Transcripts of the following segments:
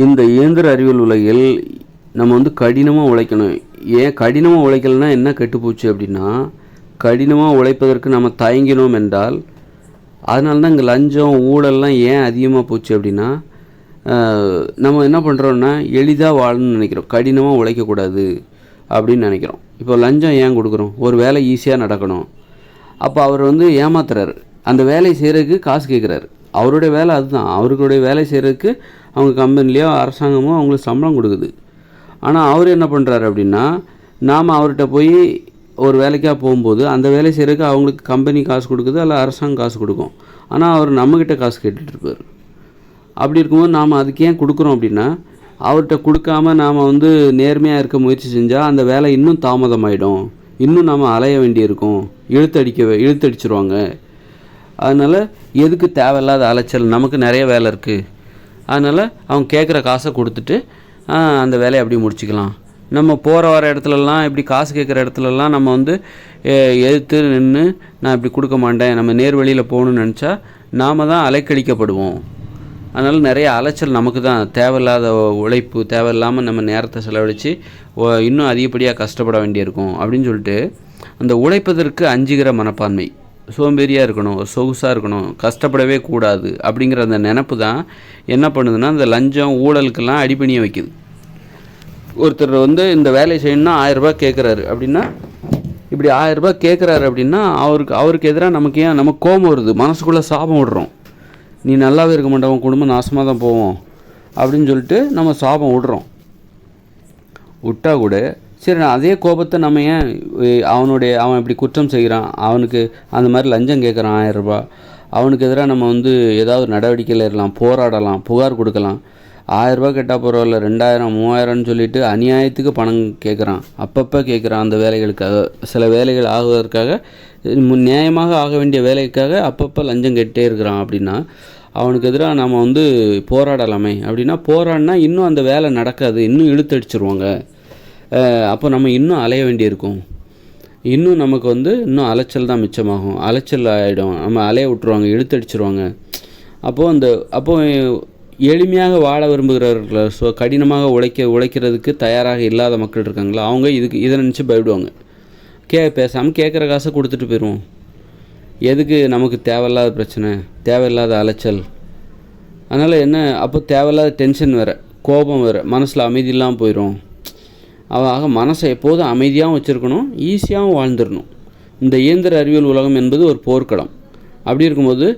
இந்த இயந்திர அறிவியல் உலகில் நம்ம வந்து கடினமாக உழைக்கணும். ஏன் கடினமாக உழைக்கலைன்னா என்ன கெட்டுப்போச்சு அப்படின்னா கடினமாக உழைப்பதற்கு நம்ம தயங்கினோம் என்றால் அதனால தான் இங்கே லஞ்சம் ஊழல்லாம் ஏன் அதிகமாக போச்சு அப்படின்னா நம்ம என்ன பண்ணுறோன்னா எளிதாக வாழணும்னு நினைக்கிறோம். கடினமாக உழைக்கக்கூடாது அப்படின்னு நினைக்கிறோம். இப்போ லஞ்சம் ஏன் கொடுக்குறோம்? ஒரு வேலை ஈஸியாக நடக்கணும். அப்போ அவர் வந்து ஏமாத்துறாரு. அந்த வேலையை செய்கிறதுக்கு காசு கேட்குறாரு அவருடைய வேலை அதுதான். அவர்களுடைய வேலை செய்கிறதுக்கு அவங்க கம்பெனிலேயோ அரசாங்கமோ அவங்களுக்கு சம்பளம் கொடுக்குது. ஆனால் அவர் என்ன பண்ணுறாரு அப்படின்னா நாம் அவர்கிட்ட போய் ஒரு வேலைக்காக போகும்போது அந்த வேலை செய்கிறதுக்கு அவங்களுக்கு கம்பெனி காசு கொடுக்குது அல்ல அரசாங்கம் காசு கொடுக்கும். ஆனால் அவர் நம்மக்கிட்ட காசு கேட்டுட்ருப்பார் அப்படி இருக்கும்போது நாம் அதுக்கு ஏன் கொடுக்குறோம் அப்படின்னா அவர்கிட்ட கொடுக்காம நாம் வந்து நேர்மையாக இருக்க முயற்சி செஞ்சால் அந்த வேலை இன்னும் தாமதமாயிடும். இன்னும் நாம் அலைய வேண்டியிருக்கும். இழுத்தடிக்க இழுத்தடிச்சிருவாங்க. அதனால் எதுக்கு தேவையில்லாத அலைச்சல்? நமக்கு நிறைய வேலை இருக்குது அதனால் அவங்க கேட்குற காசை கொடுத்துட்டு அந்த வேலையை அப்படி முடிச்சுக்கலாம். நம்ம போகிற வர இடத்துலலாம் இப்படி காசு கேட்குற இடத்துலலாம் நம்ம வந்து எதிர்த்து நின்று நான் இப்படி கொடுக்க மாட்டேன் நம்ம நேர் வழியில் போகணும்னு நினச்சா நாம் தான் அலைக்கழிக்கப்படுவோம். அதனால் நிறைய அலைச்சல் நமக்கு தான். தேவையில்லாத உழைப்பு தேவையில்லாமல் நம்ம நேரத்தை செலவழித்து இன்னும் அதிகப்படியாக கஷ்டப்பட வேண்டியிருக்கும் அப்படின்னு சொல்லிட்டு அந்த உழைப்பதற்கு அஞ்சுகிற மனப்பான்மை. சோம்பேறியாக இருக்கணும் சொகுசாக இருக்கணும் கஷ்டப்படவே கூடாது அப்படிங்கிற அந்த நினப்பு தான் என்ன பண்ணுதுன்னா அந்த லஞ்சம் ஊழலுக்கெல்லாம் அடிப்பணிய வைக்குது. ஒருத்தர் வந்து இந்த வேலையை செய்யணும்னா ஆயரரூபா கேட்குறாரு அப்படின்னா இப்படி ஆயரரூபா கேட்குறாரு அப்படின்னா அவருக்கு அவருக்கு எதிராக நமக்கு ஏன் நமக்கு கோபம் வருது. மனசுக்குள்ளே சாபம் விடுறோம். நீ நல்லாவே இருக்க மாட்டே உன் குடும்பம் நாசமாக தான் போவோம் அப்படின்னு சொல்லிட்டு நம்ம சாபம் விடுறோம். விட்டா கூட சரி அதே கோபத்தை நம்ம ஏன் அவனுடைய அவன் இப்படி குற்றம் செய்கிறான்? அவனுக்கு அந்த மாதிரி லஞ்சம் கேட்குறான் ஆயிரம் ரூபாய். அவனுக்கு எதிராக நம்ம வந்து ஏதாவது நடவடிக்கையில் இருக்கலாம் போராடலாம் புகார் கொடுக்கலாம். ஆயிரம் ரூபாய் கேட்டால் பரவாயில்ல ரெண்டாயிரம் மூவாயிரம்னு சொல்லிட்டு அநியாயத்துக்கு பணம் கேட்குறான். அப்பப்போ கேட்குறான் அந்த வேலைகளுக்காக. சில வேலைகள் ஆகுவதற்காக நியாயமாக ஆக வேண்டிய வேலைக்காக அப்பப்போ லஞ்சம் கேட்டே இருக்கிறான் அப்படின்னா அவனுக்கு எதிராக நம்ம வந்து போராடலாமே. அப்படின்னா போராடினா இன்னும் அந்த வேலை நடக்காது இன்னும் இழுத்தடிச்சிருவாங்க அப்போ நம்ம இன்னும் அலைய வேண்டியிருக்கும். இன்னும் நமக்கு வந்து இன்னும் அலைச்சல் தான் மிச்சமாகும். அலைச்சல் ஆகிடும் நம்ம அலைய விட்டுருவாங்க இழுத்தடிச்சிருவாங்க. அப்போது அந்த அப்போது எளிமையாக வாழ விரும்புகிறவர்கள் ஸோ கடினமாக உழைக்க உழைக்கிறதுக்கு தயாராக இல்லாத மக்கள் இருக்காங்களா? அவங்க இதுக்கு இதை நினச்சி பயப்படுவாங்க. கே பேசாமல் கேட்குற காசை கொடுத்துட்டு போயிடுவோம் எதுக்கு நமக்கு தேவையில்லாத பிரச்சனை தேவையில்லாத அலைச்சல்? அதனால் என்ன அப்போ தேவையில்லாத டென்ஷன் வேறு கோபம் வேறு மனசில் அமைதி இல்லாமல் போயிடும் ஆக மனசை எப்போதும் அமைதியாகவும் வச்சுருக்கணும் ஈஸியாகவும் வாழ்ந்துடணும். இந்த இயந்திர அறிவியல் உலகம் என்பது ஒரு போர்க்களம். அப்படி இருக்கும்போது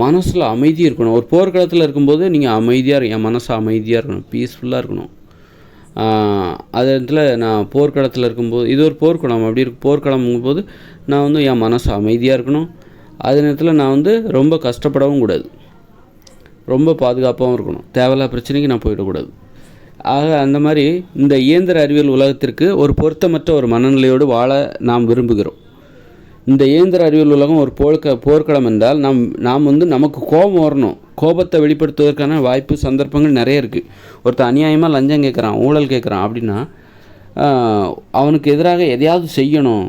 மனசில் அமைதி இருக்கணும். ஒரு போர்க்களத்தில் இருக்கும்போது நீங்கள் அமைதியாக என் மனசு அமைதியாக இருக்கணும். பீஸ்ஃபுல்லாக இருக்கணும். அது இடத்துல நான் போர்க்களத்தில் இருக்கும்போது இது ஒரு போர்க்களம். அப்படி இருக்கு போர்க்களம்ங்கும் போது நான் வந்து என் மனசு அமைதியாக இருக்கணும். அதே நேரத்தில் நான் வந்து ரொம்ப கஷ்டப்படவும் கூடாது. ரொம்ப பாதுகாப்பாகவும் இருக்கணும். தேவையில்லாத பிரச்சனைக்கு நான் போயிடக்கூடாது. ஆக அந்த மாதிரி இந்த இயந்திர அறிவியல் உலகத்திற்கு ஒரு பொருத்தமற்ற ஒரு மனநிலையோடு வாழ நாம் விரும்புகிறோம். இந்த இயந்திர அறிவியல் உலகம் ஒரு போர்க்க போர்க்களம் என்றால் நாம் நாம் வந்து நமக்கு கோபம் வரணும். கோபத்தை வெளிப்படுத்துவதற்கான வாய்ப்பு சந்தர்ப்பங்கள் நிறைய இருக்குது ஒருத்தன் அநியாயமாக லஞ்சம் கேட்குறான் ஊழல் கேட்குறான் அப்படின்னா அவனுக்கு எதிராக எதையாவது செய்யணும்.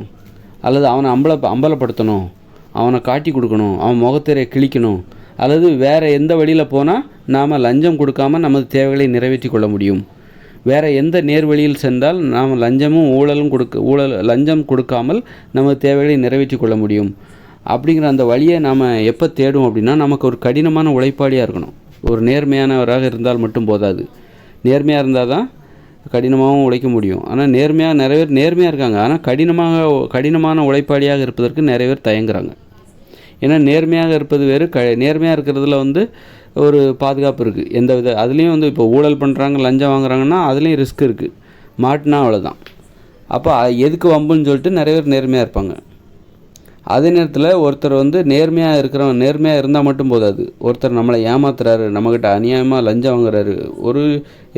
அல்லது அவனை அம்பல அம்பலப்படுத்தணும். அவனை காட்டி கொடுக்கணும். அவன் முகத்திரையை கிழிக்கணும். அல்லது வேறு எந்த வழியில் போனால் நாம் லஞ்சம் கொடுக்காமல் நமது தேவைகளை நிறைவேற்றி கொள்ள முடியும். வேறு எந்த நேர்வழியில் சென்றால் நாம் லஞ்சமும் ஊழலும் கொடுக்க ஊழல் லஞ்சம் கொடுக்காமல் நமது தேவைகளை நிறைவேற்றி கொள்ள முடியும். அப்படிங்கிற அந்த வழியை நாம் எப்போ தேடும் அப்படின்னா நமக்கு ஒரு கடினமான உழைப்பாளியாக இருக்கணும். ஒரு நேர்மையானவராக இருந்தால் மட்டும் போதாது. நேர்மையாக இருந்தால் தான் கடினமாகவும் உழைக்க முடியும். ஆனால் நேர்மையாக நிறைய பேர் நேர்மையாக இருக்காங்க. ஆனால் கடினமாக கடினமான உழைப்பாளியாக இருப்பதற்கு நிறைய பேர் தயங்குறாங்க. ஏன்னா நேர்மையாக இருப்பது வேறு க நேர்மையாக இருக்கிறதுல வந்து ஒரு பாதுகாப்பு இருக்குது எந்த வித அதுலேயும் வந்து இப்போ ஊழல் பண்ணுறாங்க லஞ்சம் வாங்குறாங்கன்னா அதுலேயும் ரிஸ்க் இருக்குது மாட்டினா அவ்வளோதான் அப்போ எதுக்கு வம்புன்னு சொல்லிட்டு நிறைய பேர் நேர்மையாக இருப்பாங்க. அதே நேரத்தில் ஒருத்தர் வந்து நேர்மையாக இருக்கிறவன் நேர்மையாக இருந்தால் மட்டும் போதாது. ஒருத்தர் நம்மளை ஏமாத்துறாரு நம்மக்கிட்ட அநியாயமாக லஞ்சம் வாங்குறாரு ஒரு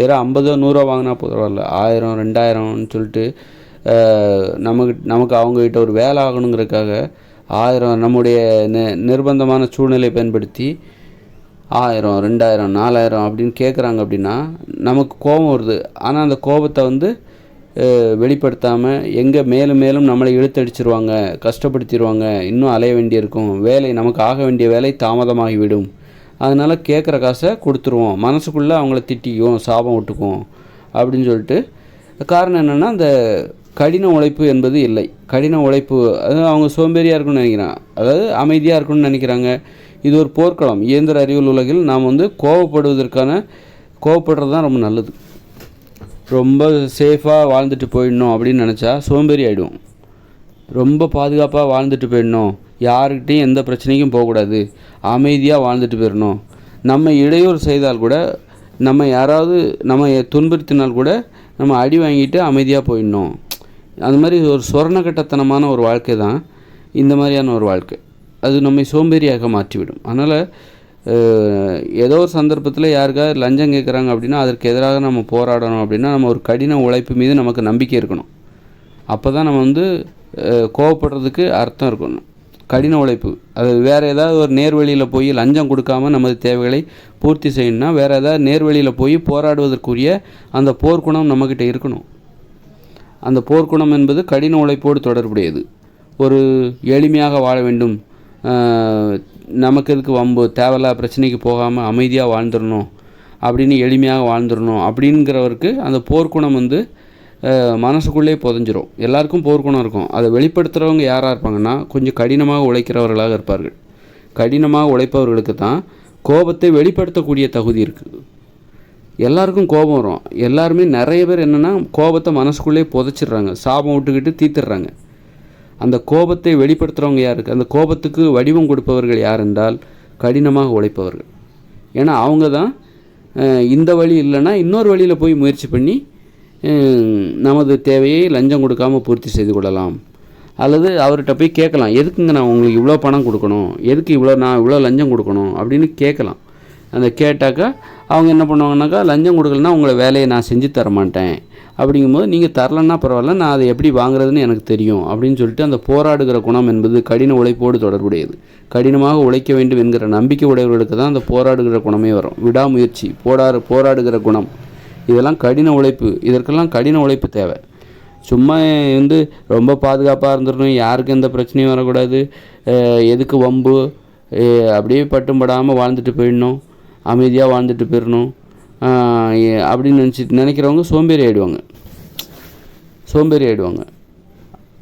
ஏதோ ஐம்பதோ நூறுரூவா வாங்கினா பரவாயில்ல ஆயிரம் ரெண்டாயிரம்னு சொல்லிட்டு நமக்கு நமக்கு அவங்ககிட்ட ஒரு வேலை ஆகணுங்கிறதுக்காக ஆயிரம் நம்முடைய நி நிர்பந்தமான சூழ்நிலையை பயன்படுத்தி ஆயிரம் ரெண்டாயிரம் நாலாயிரம் அப்படின்னு கேட்குறாங்க அப்படின்னா நமக்கு கோபம் வருது. ஆனால் அந்த கோபத்தை வந்து வெளிப்படுத்தாமல் எங்கே மேலும் மேலும் நம்மளை இழுத்தடிச்சிருவாங்க கஷ்டப்படுத்திடுவாங்க இன்னும் அலைய வேண்டியிருக்கும். வேலை நமக்கு ஆக வேண்டிய வேலை தாமதமாகிவிடும். அதனால் கேட்குற காசை கொடுத்துருவோம். மனசுக்குள்ளே அவங்கள திட்டிக்குவோம் சாபம் விட்டுக்குவோம் அப்படின்னு சொல்லிட்டு. காரணம் என்னென்னா அந்த கடின உழைப்பு என்பது இல்லை. கடின உழைப்பு அது அவங்க சோம்பேறியாக இருக்குன்னு நினைக்கிறான் அதாவது அமைதியாக இருக்கணும்னு நினைக்கிறாங்க. இது ஒரு போர்க்களம். இயந்திர அறிவியல் உலகில் நாம் வந்து கோவப்படுவதற்கான கோவப்படுறது தான் ரொம்ப நல்லது. ரொம்ப சேஃபாக வாழ்ந்துட்டு போயிடணும் அப்படின்னு நினச்சா சோம்பேறி ஆகிடும் ரொம்ப பாதுகாப்பாக வாழ்ந்துட்டு போயிடணும். யாருக்கிட்டையும் எந்த பிரச்சனைக்கும் போகக்கூடாது. அமைதியாக வாழ்ந்துட்டு போயிடணும். நம்ம இடையூறு செய்தால் கூட நம்ம யாராவது நம்ம துன்புறுத்தினால் கூட நம்ம அடி வாங்கிட்டு அமைதியாக போயிடணும். அந்த மாதிரி ஒரு சொர்ணக்கட்டத்தனமான ஒரு வாழ்க்கை தான் இந்த மாதிரியான ஒரு வாழ்க்கை. அது நம்மை சோம்பேறியாக மாற்றிவிடும். அதனால் ஏதோ ஒரு சந்தர்ப்பத்தில் யாருக்காவது லஞ்சம் கேட்குறாங்க அப்படின்னா அதற்கு எதிராக நம்ம போராடணும் அப்படின்னா நம்ம ஒரு கடின உழைப்பு மீது நமக்கு நம்பிக்கை இருக்கணும். அப்போ தான் நம்ம வந்து கோவப்படுறதுக்கு அர்த்தம் இருக்கணும். கடின உழைப்பு. அது வேறு ஏதாவது ஒரு நேர்வழியில் போய் லஞ்சம் கொடுக்காம நமது தேவைகளை பூர்த்தி செய்யணும்னா வேறு ஏதாவது நேர்வழியில் போய் போராடுவதற்குரிய அந்த போர்க்குணம் நம்மக்கிட்ட இருக்கணும். அந்த போர்க்குணம் என்பது கடின உழைப்போடு தொடர்புடையது. ஒரு எளிமையாக வாழ வேண்டும். நமக்கு எதுக்கு வம்பு? தேவையில்லா பிரச்சனைக்கு போகாமல் அமைதியாக வாழ்ந்துடணும். அப்படின்னு எளிமையாக வாழ்ந்துடணும். அப்படிங்கிறவருக்கு அந்த போர்க்குணம் வந்து மனசுக்குள்ளே புதஞ்சிரும். எல்லாருக்கும் போர்க்குணம் இருக்கும். அதை வெளிப்படுத்துகிறவங்க யாராக இருப்பாங்கன்னா கொஞ்சம் கடினமாக உழைக்கிறவர்களாக இருப்பார்கள். கடினமாக உழைப்பவர்களுக்கு தான் கோபத்தை வெளிப்படுத்தக்கூடிய தகுதி இருக்குது எல்லாருக்கும் கோபம் வரும். எல்லாருமே நிறைய பேர் என்னென்னா கோபத்தை மனசுக்குள்ளேயே புதைச்சிடுறாங்க. சாபம் விட்டுக்கிட்டு தீத்துடுறாங்க அந்த கோபத்தை வெளிப்படுத்துகிறவங்க யாருக்கு அந்த கோபத்துக்கு வடிவம் கொடுப்பவர்கள் யார் என்றால் கடினமாக உழைப்பவர்கள். ஏன்னா அவங்க தான் இந்த வழி இல்லைன்னா இன்னொரு வழியில் போய் முயற்சி பண்ணி நமது தேவையை லஞ்சம் கொடுக்காம பூர்த்தி செய்து கொள்ளலாம். அல்லது அவர்கிட்ட போய் கேட்கலாம். எதுக்குங்க நான் உங்களுக்கு இவ்வளோ பணம் கொடுக்கணும்? எதுக்கு இவ்வளோ நான் இவ்வளோ லஞ்சம் கொடுக்கணும்? அப்படின்னு கேட்கலாம். அந்த கேட்டாக்கா அவங்க என்ன பண்ணுவாங்கனாக்கா லஞ்சம் கொடுக்கலன்னா உங்களை வேலையை நான் செஞ்சு தர மாட்டேன் அப்படிங்கும்போது நீங்கள் தரலன்னா பரவாயில்ல நான் அதை எப்படி வாங்குறதுன்னு எனக்கு தெரியும். அப்படின்னு சொல்லிட்டு அந்த போராடுகிற குணம் என்பது கடின உழைப்போடு தொடர்புடையது. கடினமாக உழைக்க வேண்டும் என்கிற நம்பிக்கை உடையவர்களுக்கு தான் அந்த போராடுகிற குணமே வரும். விடாமுயற்சி போராடு போராடுகிற குணம். இதெல்லாம் கடின உழைப்பு. இதற்கெல்லாம் கடின உழைப்பு தேவை. சும்மா வந்து ரொம்ப பாதுகாப்பாக இருந்துடணும். யாருக்கும் எந்த பிரச்சனையும் வரக்கூடாது. எதுக்கு வம்பு? அப்படியே பட்டும் படாமல் வாழ்ந்துட்டு போயிடணும். அமைதியாக வாழ்ந்துட்டு போயிடணும் அப்படின்னு நினச்சிட்டு நினைக்கிறவங்க சோம்பேறி ஆகிடுவாங்க சோம்பேறி ஆகிடுவாங்க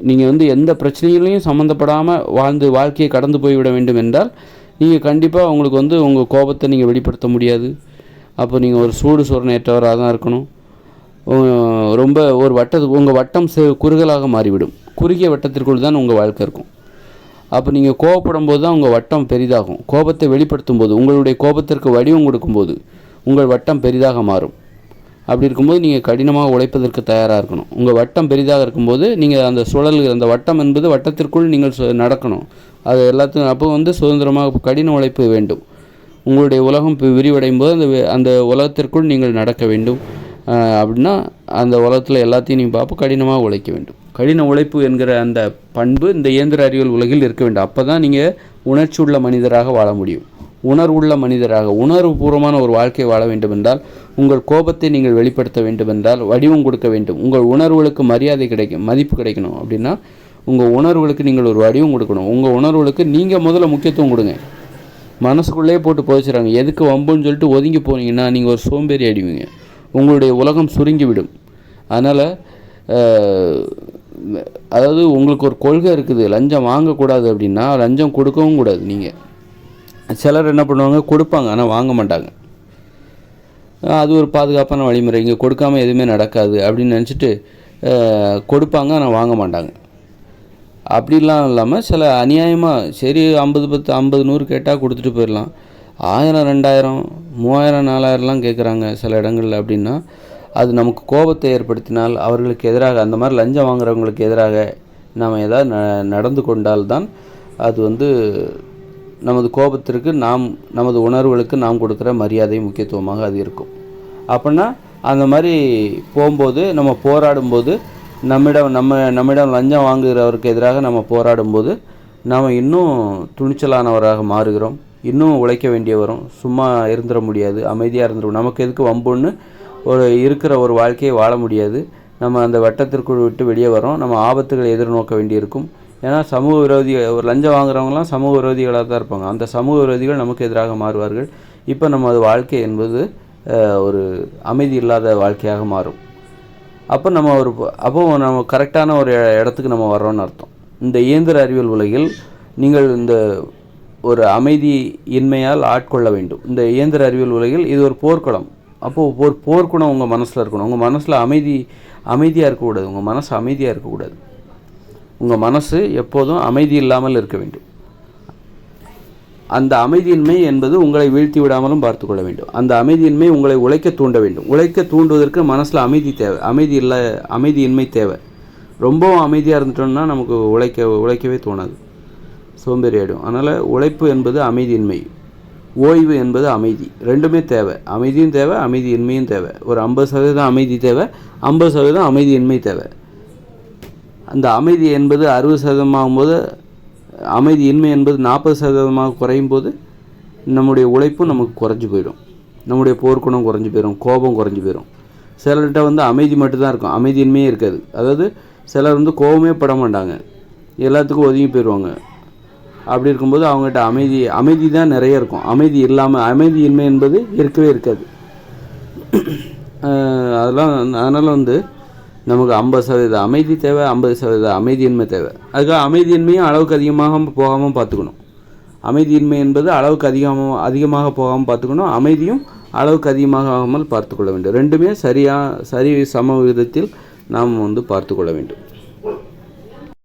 நீங்கள் வந்து எந்த பிரச்சனைகளையும் சம்மந்தப்படாமல் வாழ்ந்து வாழ்க்கையை கடந்து போய்விட வேண்டும் என்றால் நீங்கள் கண்டிப்பாக உங்களுக்கு வந்து உங்கள் கோபத்தை நீங்கள் வெளிப்படுத்த முடியாது. அப்போ நீங்கள் ஒரு சூடு சொரணேற்றவராக தான் இருக்கணும். ரொம்ப ஒரு வட்டத்துக்கு உங்கள் வட்டம் குறுகலாக மாறிவிடும். குறுகிய வட்டத்திற்குள் தான் உங்கள் வாழ்க்கை இருக்கும். அப்போ நீங்கள் கோவப்படும் போது தான் உங்கள் வட்டம் பெரிதாகும். கோபத்தை வெளிப்படுத்தும் போது உங்களுடைய கோபத்திற்கு வடிவம் கொடுக்கும்போது உங்கள் வட்டம் பெரிதாக மாறும். அப்படி இருக்கும்போது நீங்கள் கடினமாக உழைப்பதற்கு தயாராக இருக்கணும். உங்கள் வட்டம் பெரிதாக இருக்கும்போது நீங்கள் அந்த சுழல் அந்த வட்டம் என்பது வட்டத்திற்குள் நீங்கள் நடக்கணும். அது எல்லாத்தையும் அப்போ வந்து சுதந்திரமாக கடின உழைப்பு வேண்டும். உங்களுடைய உலகம் விரிவடையும் போது அந்த அந்த உலகத்திற்குள் நீங்கள் நடக்க வேண்டும். அப்படின்னா அந்த உலகத்தில் எல்லாத்தையும் நீங்கள் பார்ப்போம். கடினமாக உழைக்க வேண்டும். கடின உழைப்பு என்கிற அந்த பண்பு இந்த இயந்திர அறிவியல் உலகில் இருக்க வேண்டும். அப்போ தான் நீங்கள் உணர்ச்சி உள்ள மனிதராக வாழ முடியும். உணர்வுள்ள மனிதராக உணர்வுபூர்வமான ஒரு வாழ்க்கை வாழ வேண்டும் என்றால் உங்கள் கோபத்தை நீங்கள் வெளிப்படுத்த வேண்டும் என்றால் வடிவம் கொடுக்க வேண்டும். உங்கள் உணர்வுகளுக்கு மரியாதை கிடைக்கும் மதிப்பு கிடைக்கணும் அப்படின்னா உங்கள் உணர்வுகளுக்கு நீங்கள் ஒரு வடிவம் கொடுக்கணும். உங்கள் உணர்வுகளுக்கு நீங்கள் முதல்ல முக்கியத்துவம் கொடுங்க. மனசுக்குள்ளேயே போட்டு புதைச்சிடுறாங்க எதுக்கு வம்புன்னு சொல்லிட்டு ஒதுங்கி போனீங்கன்னா நீங்கள் ஒரு சோம்பேறி அடிவீங்க உங்களுடைய உலகம் சுருங்கிவிடும் அதனால் அதாவது உங்களுக்கு ஒரு கொள்கை இருக்குது லஞ்சம் வாங்கக்கூடாது அப்படின்னா லஞ்சம் கொடுக்கவும் கூடாது நீங்கள் சிலர் என்ன பண்ணுவாங்க கொடுப்பாங்க ஆனால் வாங்க மாட்டாங்க. அது ஒரு பாதுகாப்பான வழிமுறை இங்கே கொடுக்காம எதுவுமே நடக்காது அப்படின்னு நினச்சிட்டு கொடுப்பாங்க ஆனால் வாங்க மாட்டாங்க. அப்படிலாம் இல்லாமல் சில அநியாயமாக சரி ஐம்பது பத்து ஐம்பது நூறு கேட்டால் கொடுத்துட்டு போயிடலாம். ஆயிரம் ரெண்டாயிரம் மூவாயிரம் நாலாயிரம்லாம் கேட்குறாங்க சில இடங்களில் அப்படின்னா அது நமக்கு கோபத்தை ஏற்படுத்தினால் அவர்களுக்கு எதிராக அந்த மாதிரி லஞ்சம் வாங்குறவங்களுக்கு எதிராக நாம் ஏதாவது ந நடந்து கொண்டால்தான் அது வந்து நமது கோபத்திற்கு நாம் நமது உணர்வுகளுக்கு நாம் கொடுக்குற மரியாதை முக்கியத்துவமாக அது இருக்கும். அப்படின்னா அந்த மாதிரி போகும்போது நம்ம போராடும்போது நம்மிடம் நம்ம நம்மிடம் லஞ்சம் வாங்குகிறவருக்கு எதிராக நம்ம போராடும்போது நாம் இன்னும் துணிச்சலானவராக மாறுகிறோம். இன்னும் உழைக்க வேண்டிய வரும் சும்மா இருந்துட முடியாது அமைதியாக இருந்துடும் நமக்கு எதுக்கு வம்புன்னு ஒரு இருக்கிற ஒரு வாழ்க்கையை வாழ முடியாது. நம்ம அந்த வட்டத்திற்குள் விட்டு வெளியே வரோம் நம்ம ஆபத்துகளை எதிர்நோக்க வேண்டியிருக்கும். ஏன்னா சமூக விரோதி ஒரு லஞ்சம் வாங்குறவங்களாம் சமூக விரோதிகளாக தான் இருப்பாங்க. அந்த சமூக விரோதிகள் நமக்கு எதிராக மாறுவார்கள். இப்போ நமது வாழ்க்கை என்பது ஒரு அமைதி இல்லாத வாழ்க்கையாக மாறும். அப்போ நம்ம ஒரு அப்போ நம்ம கரெக்டான ஒரு இடத்துக்கு நம்ம வர்றோம்னு அர்த்தம். இந்த இயந்திர அறிவியல் உலகில் நீங்கள் இந்த ஒரு அமைதி இன்மையால் ஆட்கொள்ள வேண்டும். இந்த இயந்திர அறிவியல் உலகில் இது ஒரு போர்க்களம். அப்போது ஒரு போர்க்குணம் உங்கள் மனசில் இருக்கணும். உங்கள் மனசில் அமைதி அமைதியாக இருக்கக்கூடாது. உங்கள் மனசு அமைதியாக இருக்கக்கூடாது. உங்கள் மனசு எப்போதும் அமைதி இல்லாமல் இருக்க வேண்டும். அந்த அமைதியின்மை என்பது உங்களை வீழ்த்தி விடாமலும் பார்த்து கொள்ள வேண்டும். அந்த அமைதியின்மை உங்களை உழைக்க தூண்ட வேண்டும். உழைக்க தூண்டுவதற்கு மனசில் அமைதி தேவை. அமைதி இல்லை அமைதியின்மை தேவை. ரொம்பவும் அமைதியாக இருந்துட்டோம்னா நமக்கு உழைக்க உழைக்கவே தோணாது. சோம்பேறி ஆகிடும் அதனால் உழைப்பு என்பது அமைதியின்மை. ஓய்வு என்பது அமைதி. ரெண்டுமே தேவை. அமைதியும் தேவை அமைதியின்மையும் தேவை. ஒரு ஐம்பது சதவீதம் அமைதி தேவை ஐம்பது சதவீதம் அமைதியின்மை தேவை. அந்த அமைதி என்பது அறுபது சதவீதமாகும்போது அமைதியின்மை என்பது நாற்பது சதவீதமாக குறையும் போது நம்முடைய உழைப்பும் நமக்கு குறைஞ்சி போயிடும். நம்முடைய போர்க்குணம் குறைஞ்சி போயிடும் கோபம் குறைஞ்சி போயிடும் சிலர்கிட்ட வந்து அமைதி மட்டும்தான் இருக்கும். அமைதியின்மையே இருக்காது. அதாவது சிலர் வந்து கோபமே பட மாட்டாங்க. எல்லாத்துக்கும் ஒதுங்கி போயிடுவாங்க. அப்படி இருக்கும்போது அவங்ககிட்ட அமைதி அமைதி தான் நிறைய இருக்கும். அமைதி இல்லாமல் அமைதியின்மை என்பது இருக்கவே இருக்காது. அதெல்லாம் அதனால் வந்து நமக்கு ஐம்பது சதவீத அமைதி தேவை ஐம்பது சதவீத அமைதியின்மை தேவை. அதுக்காக அமைதியின்மையும் அளவுக்கு அதிகமாக போகாமல் பார்த்துக்கணும். அமைதியின்மை என்பது அளவுக்கு அதிகமாக அதிகமாக போகாமல் பார்த்துக்கணும். அமைதியும் அளவுக்கு அதிகமாக ஆகாமல் பார்த்துக்கொள்ள வேண்டும். ரெண்டுமே சரியாக சரி சம விதத்தில் நாம் வந்து பார்த்துக்கொள்ள வேண்டும்.